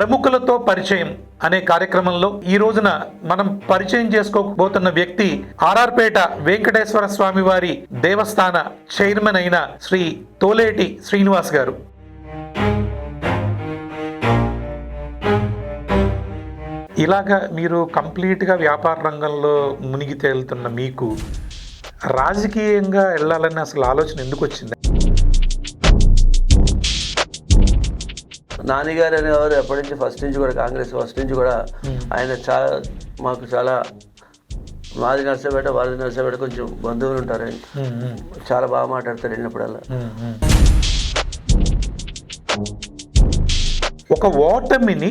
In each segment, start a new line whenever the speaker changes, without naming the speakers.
ప్రముఖులతో పరిచయం అనే కార్యక్రమంలో ఈ రోజున మనం పరిచయం చేసుకోబోతున్న వ్యక్తి ఆర్ఆర్పేట వెంకటేశ్వర స్వామి వారి దేవస్థాన చైర్మన్ అయిన శ్రీ తోలేటి శ్రీనివాస్ గారు. ఇలాగా మీరు కంప్లీట్గా వ్యాపార రంగంలో మునిగి తేలుతున్న మీకు రాజకీయంగా వెళ్ళాలని అసలు ఆలోచన ఎందుకు వచ్చింది?
నాన్నగారు అనేవారు ఎప్పటి నుంచి ఫస్ట్ నుంచి కూడా కాంగ్రెస్ ఫస్ట్ నుంచి కూడా ఆయన చాలా మాకు చాలా మాది నర్సపేట వారి నర్సపేట కొంచెం బంధువులు ఉంటారు. చాలా బాగా మాట్లాడతారు వెళ్ళినప్పుడల్లా.
ఒక ఓటమిని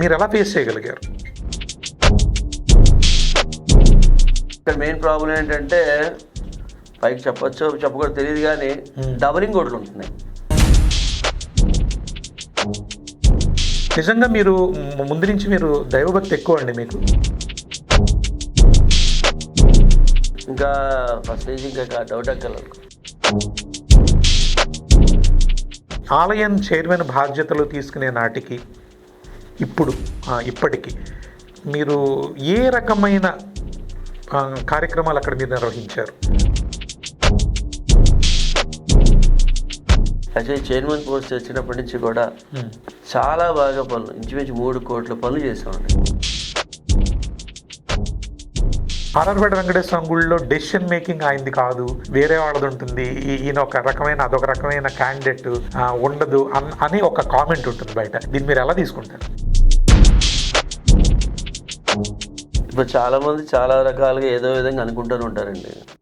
మీరు ఎలా ఫేస్ చేయగలిగారు?
ఇక్కడ మెయిన్ ప్రాబ్లం ఏంటంటే పైకి చెప్పొచ్చు చెప్పకూడదు తెలియదు కానీ డబలింగ్ కోట్లు ఉంటున్నాయి.
నిజంగా మీరు ముందు నుంచి మీరు దైవభక్తి ఎక్కువ అండి మీకు?
ఇంకా ఫస్ట్ ఇంకా డౌట్ అక్కర్లేదు
ఆలయం చైర్మన్ బాధ్యతలు తీసుకునే నాటికి ఇప్పుడు ఇప్పటికి మీరు ఏ రకమైన కార్యక్రమాలు అక్కడ మీరు నిర్వహించారు?
యాక్చువల్లీ చైర్మన్ పోస్ట్ వచ్చినప్పటి నుంచి కూడా చాలా బాగా పనులు ఇంచుమించు మూడు కోట్ల పనులు చేసామండి
ఆర్ఆర్పేట వెంకటేశ్వర గుడిలో డెసిషన్ మేకింగ్ ఆయనది కాదు వేరే వాళ్ళది ఉంటుంది. ఈయన ఒక రకమైన అదొక రకమైన క్యాండిడేట్ ఉండదు అన్- అని ఒక కామెంట్ ఉంటుంది బయట. దీన్ని మీరు ఎలా తీసుకుంటారు?
ఇప్పుడు చాలా మంది చాలా రకాలుగా ఏదో విధంగా అనుకుంటూనే ఉంటారండి.